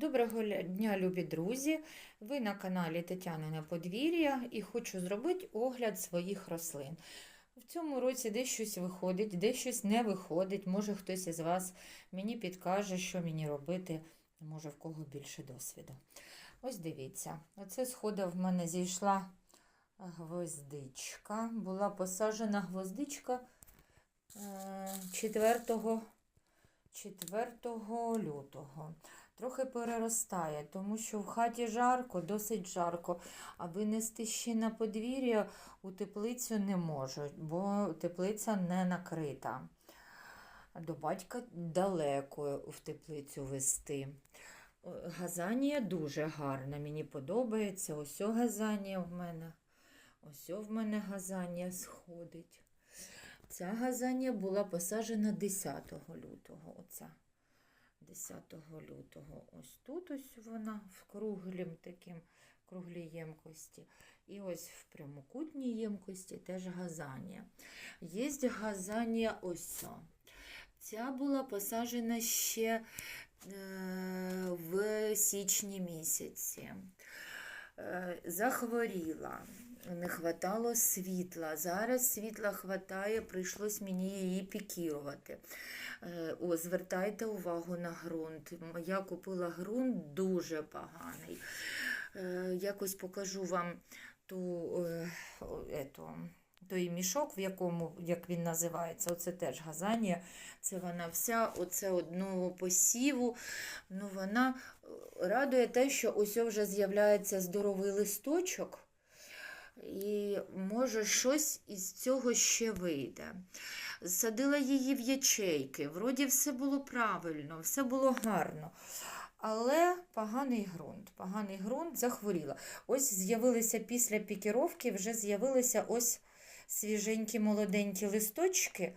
Доброго дня, любі друзі! Ви на каналі Тетянине Подвір'я і хочу зробити огляд своїх рослин. В цьому році десь щось виходить, десь щось не виходить. Може хтось із вас мені підкаже, що мені робити, може в кого більше досвіду. Ось дивіться, оце схода в мене зійшла гвоздичка. Була посаджена гвоздичка е, 4, 4 лютого трохи переростає, тому що в хаті жарко, досить жарко, а винести ще на подвір'я у теплицю не можуть, бо теплиця не накрита. До батька далеко в теплицю вести. Газанія дуже гарна, мені подобається. Ось газанія в мене. Ось в мене газанія сходить. Ця газанія була посаджена 10 лютого. Оця. 10 лютого. Ось тут ось вона в круглім таким круглій ємкості. І ось в прямокутній ємкості теж газанія. Є газанія ось. Ця була посаджена ще е, в січні місяці. Е, захворіла, не хватало світла. Зараз світла хватає, прийшлось мені її пікірувати. Е, звертайте увагу на ґрунт. Я купила ґрунт дуже поганий. Е, Якось покажу вам ту, е, ету, той мішок, в якому, як він називається, оце теж газанія. Це вона вся, оце одного посіву. Ну, вона радує те, що ось вже з'являється здоровий листочок. І може щось із цього ще вийде. Садила її в ячейки, вроді все було правильно, все було гарно. Але поганий ґрунт. Поганий ґрунт захворіла. Ось з'явилися після пікіровки, вже з'явилися ось свіженькі молоденькі листочки,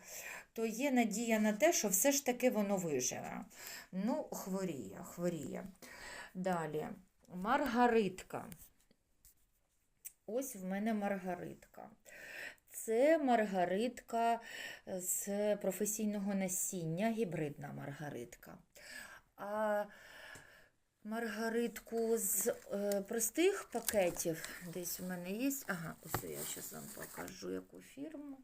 то є надія на те, що все ж таки воно виживе. Ну, хворіє, хворіє. Далі, маргаритка. Ось в мене маргаритка. Це маргаритка з професійного насіння, гібридна маргаритка. А маргаритку з е, простих пакетів, десь в мене є. Ага, ось я зараз вам покажу, яку фірму.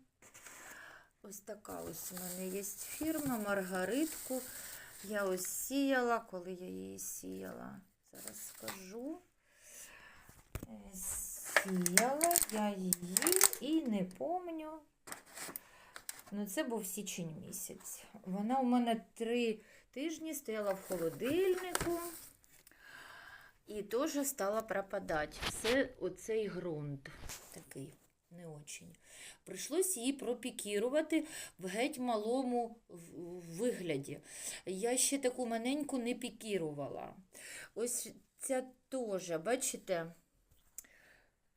Ось така ось у мене є фірма, маргаритку. Я ось сіяла, коли я її сіяла. Зараз скажу. Е, Сіяла я її і не помню. Ну, це був січень місяць. Вона у мене три тижні стояла в холодильнику і теж стала пропадати. Це оцей ґрунт такий не очень. Прийшлось її пропікірувати в геть малому вигляді. Я ще таку маленьку не пікірувала. Ось ця теж, бачите,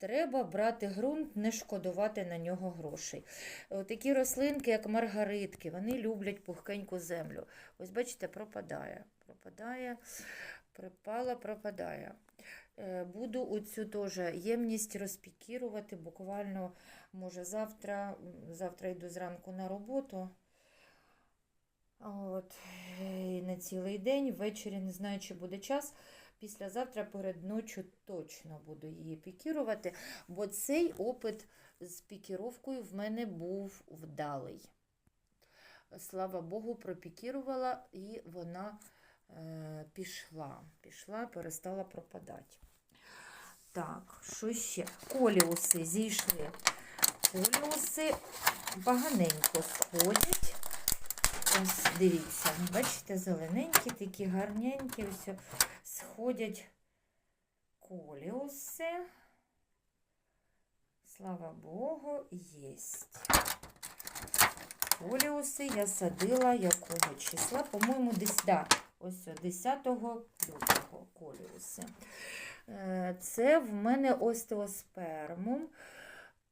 треба брати ґрунт, не шкодувати на нього грошей. Такі рослинки, як маргаритки, вони люблять пухкеньку землю. Ось бачите, пропадає. Пропадає, припала, пропадає. Е, Буду оцю теж ємність розпікірувати. Буквально, може, завтра, завтра йду зранку на роботу. От, і на цілий день, ввечері не знаю, чи буде час. Післязавтра перед ночі точно буду її пікірувати, бо цей опит з пікіровкою в мене був вдалий. Слава Богу, пропікірувала і вона е, пішла. Пішла, перестала пропадати. Так, що ще? Коліуси зійшли. Коліуси поганенько сходять. Ось дивіться, бачите, зелененькі, такі гарненькі, ось сходять коліуси. Слава Богу, єсть. Коліуси я садила якого числа? По-моєму, десь, да, ось 10 лютого коліуси. Е, Це в мене остеоспермум.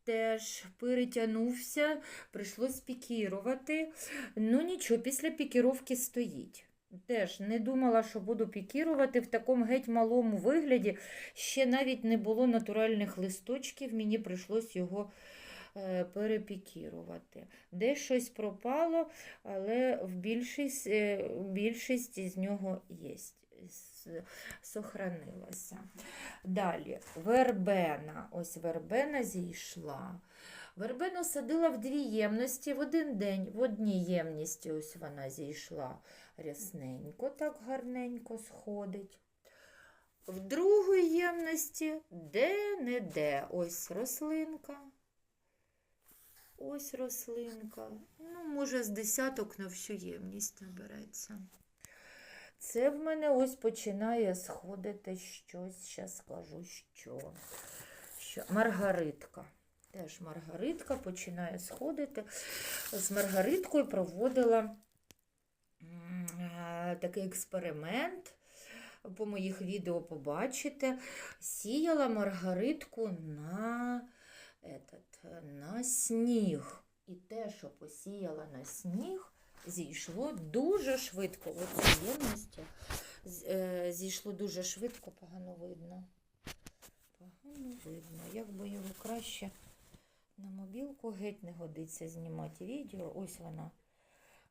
Теж перетягнувся, прийшлось пікірувати. Ну нічого, після пікіровки стоїть. Теж не думала, що буду пікірувати в такому геть малому вигляді. Ще навіть не було натуральних листочків, мені прийшлось його е, перепікірувати. Де щось пропало, але в більшість, е, більшість з нього є. С- Сохранилося. Далі, вербена. Ось вербена зійшла. Вербену садила в дві ємності в один день. В одній ємності ось вона зійшла рясненько, так гарненько сходить. В другій ємності де-не-де. Ось рослинка. Ось рослинка. Ну, може, з десяток на всю ємність набереться. Це в мене ось починає сходити щось, зараз скажу, що. що. Маргаритка. Теж маргаритка починає сходити. З маргариткою проводила е, такий експеримент. По моїх відео побачите. Сіяла маргаритку на, этот, на сніг. І те, що посіяла на сніг, зійшло дуже швидко. В цій ємності е, зійшло дуже швидко, погано видно. Погано видно. Як би його краще на мобілку геть не годиться знімати відео. Ось вона.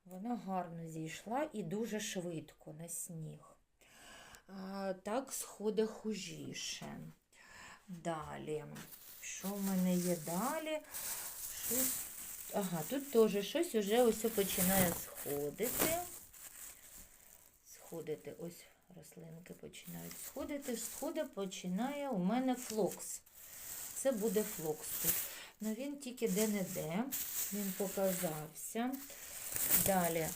Вона гарно зійшла і дуже швидко на сніг. А, так сходить хужіше. Далі. Що в мене є далі? Щось... Ага, тут теж щось уже ось починає сходити. Сходити, ось рослинки починають сходити. Сходить починає у мене флокс. Це буде флокс тут. Ну він тільки де-не-де. Він показався. Далі.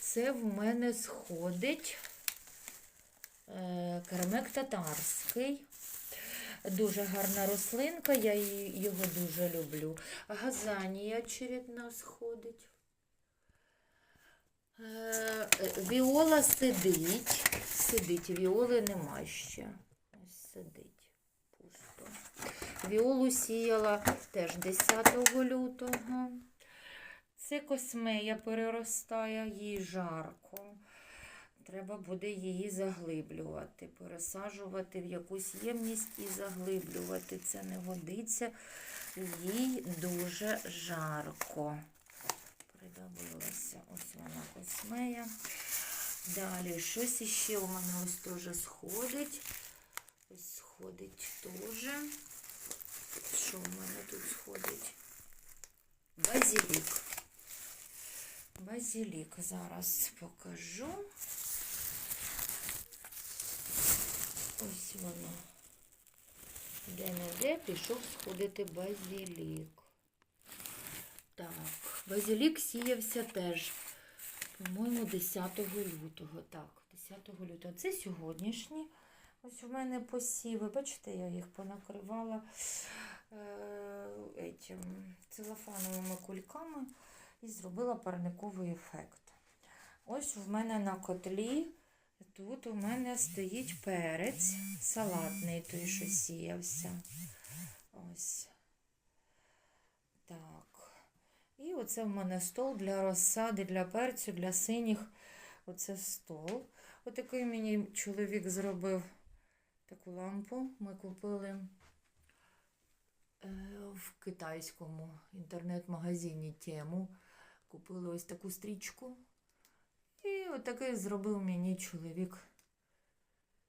Це в мене сходить е, карамек татарський. Дуже гарна рослинка, я його дуже люблю. Газанія очередна сходить. Е, Віола сидить. Сидить, віоли нема ще. Сидить. Пусто. Віолу сіяла теж 10 лютого. Це космея переростає, їй жарко. Треба буде її заглиблювати, пересаджувати в якусь ємність і заглиблювати. Це не годиться, їй дуже жарко. Придавилася ось вона космея. Далі щось іще у мене ось теж сходить. Ось сходить теж. Що в мене тут сходить? Базилік. Базилік зараз покажу. Ось воно. Де-не-де пішов сходити базилік. Так, базилік сіявся теж, по-моєму, 10 лютого. Так, 10 лютого. Це сьогоднішні. Ось у мене посіви. Бачите, я їх понакривала е, целофановими кульками і зробила парниковий ефект. Ось в мене на котлі. Тут у мене стоїть перець салатний, той, що сіявся. Ось. Так. І оце в мене стол для розсади, для перцю, для синіх. Оце стол. Отакий мені чоловік зробив таку лампу. Ми купили е, в китайському інтернет-магазині тему. Купили ось таку стрічку. І отакий зробив мені чоловік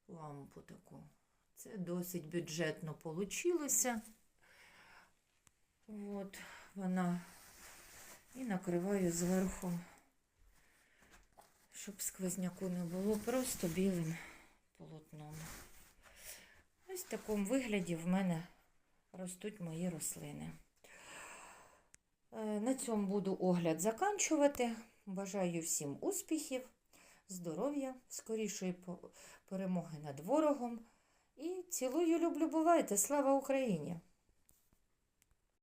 лампу таку. Це досить бюджетно вийшло. От вона. І накриваю зверху, щоб сквозняку не було, просто білим полотном. Ось в такому вигляді в мене ростуть мої рослини. Е, На цьому буду огляд заканчувати. Бажаю всім успіхів, здоров'я, скорішої перемоги над ворогом. І цілую, люблю, бувайте! Слава Україні!